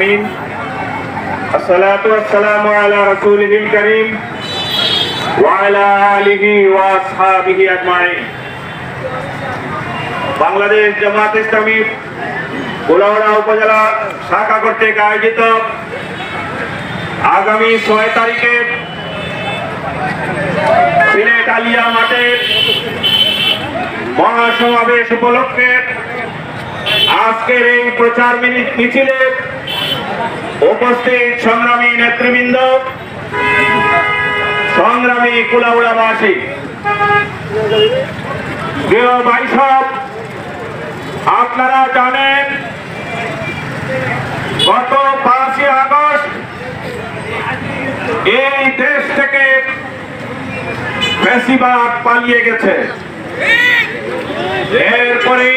العالمين الصلاة والسلام على رسوله الكريم وعلى آله وأصحابه أجمعين বাংলাদেশ জামাত ইসলামী কুলাউড়া উপজেলা শাখা কর্তৃক আয়োজিত আগামী ছয় তারিখে সিলেট আলিয়া মাঠে মহাসমাবেশ উপলক্ষে আজকের এই প্রচার মিনি- মিছিলে উপস্থিত সংগ্রামী নেতৃবৃন্দ, সংগ্রামী কুলাউড়াবাসী, প্রিয় ভাইসব, আপনারা জানেন, গত পাঁচই আগস্ট এই দেশ থেকে বেশিরভাগ পালিয়ে গেছে। এরপরে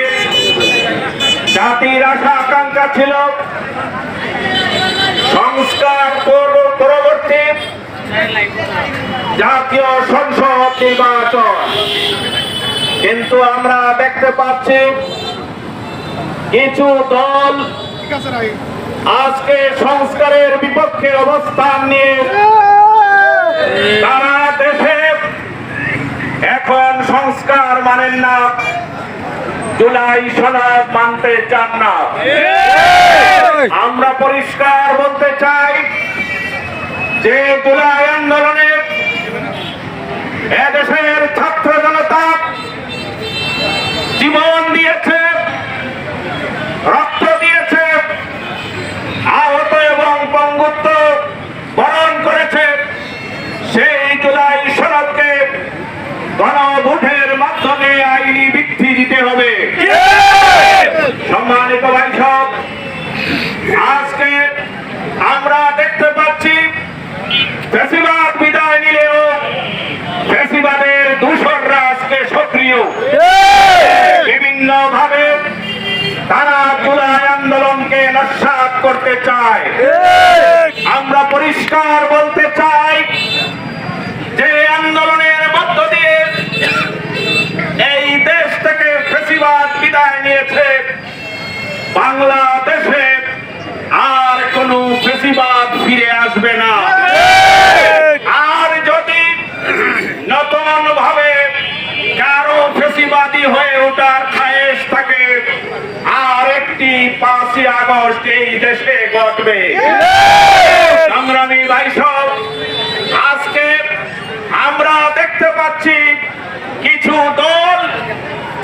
জাতির আশা আকাঙ্ক্ষা ছিল জাতীয় সংসদ নির্বাচন। কিন্তু আমরা দেখতে পাচ্ছি কিছু দল আজকে সংস্কারের বিপক্ষে অবস্থান নিয়ে তারা দেশে এখন সংস্কার মানেন না জুলাই সনদ মানতে চান না। আমরা পরিষ্কার বলতে চাই যে জুলাই আন্দোলনে এদেশের ছাত্র জনতা জীবন দিয়েছে রক্ত দিয়েছে আহত এবং পঙ্গুত্ব বরণ করেছে। সেই জুলাই সনদকে গণভোটের মাধ্যমে আইনি বৃদ্ধি দিতে হবে। সম্মানিত ভাইসব আজকে আমরা ফেসিবাদ বিদায় নিলেও ফেসিবাদের দূষণরা আজকে সক্রিয়। বিভিন্ন ভাবে তারা জুলাই আন্দোলনকে নস্বাত করতে চায়। আমরা পরিষ্কার বলতে চাই যে আন্দোলনের মধ্য দিয়ে এই দেশ থেকে ফেসিবাদ বিদায় নিয়েছে। বাংলাদেশে আর কোন ফেসিবাদ ফিরে আসবে না আর যদি নতুন ভাবে কারও ফেসিবাদী হয়ে ওঠার খায়েশ থাকে। আর একটি পাঁচই আগস্ট এই দেশে ঘটবে। সংগ্রামী ভাই সব আজকে আমরা দেখতে পাচ্ছি কিছু দল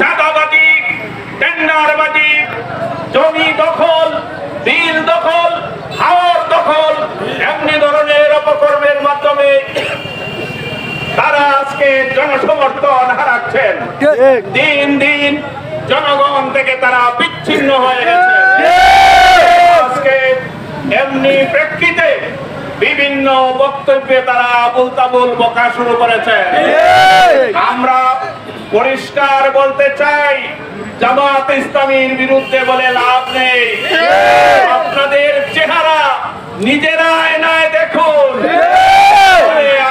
চাঁদাবাজি টেন্ডারবাজি জমি দখল বিল দখল হাওয়ার দখল এমনি ধরনের অপকর্মের মাধ্যমে তারা আজকে জনসমর্থন হারাচ্ছেন দিন দিন জনগণ থেকে তারা বিচ্ছিন্ন হয়ে গেছে। আজকে এমনি প্রেক্ষিতে বিভিন্ন বক্তব্যে তারা আবুল তাবুল বকা শুরু করেছে। আমরা পরিষ্কার বলতে চাই জামাত ইসলামীর বিরুদ্ধে বলে লাভ নেই। আপনাদের চেহারা নিজেরা আয়নায় দেখুন।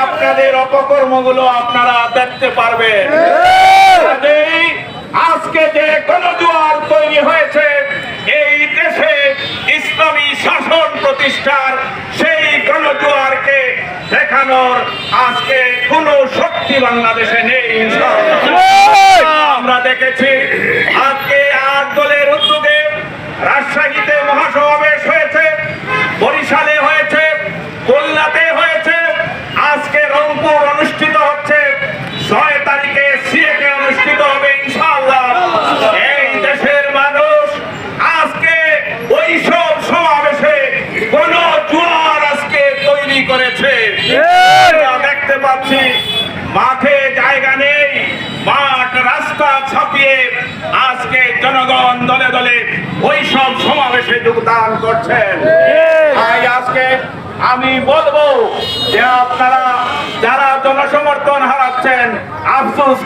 আপনাদের অপকর্মগুলো আপনারা দেখতে পারবেন। আজকে যে গণদুয়ার তৈরি হয়েছে এই দেশে ইসলামী শাসন প্রতিষ্ঠার সেই গণদুয়ারকে দেখানোর আজকে কোনো শক্তি বাংলাদেশে নেই আমরা দেখেছি আজকে আট দলের উদ্যোগে রাজশাহীতে মহাসমাবেশ হয়েছে বরিশালে হয়েছে খুলনাতে হয়েছে আজকে রংপুর অনুষ্ঠিত হচ্ছে ছয় তারিখে সিলেটে অনুষ্ঠিত হবে ইনশাআল্লাহ এই দেশের মানুষ আজকে ওই সব সমাবেশে কোন জোয়ার আজকে তৈরি করেছে আমরা দেখতে পাচ্ছি মাঠে জায়গা নেই। মাঠ রাস্তা ছাপিয়ে আজকে জনগণ দলে দলে ওই সব সমাবেশে যোগদান করছেন। তাই আজকে আমি বলব যে আপনারা যারা জনসমর্থন হারাচ্ছেন আফসোস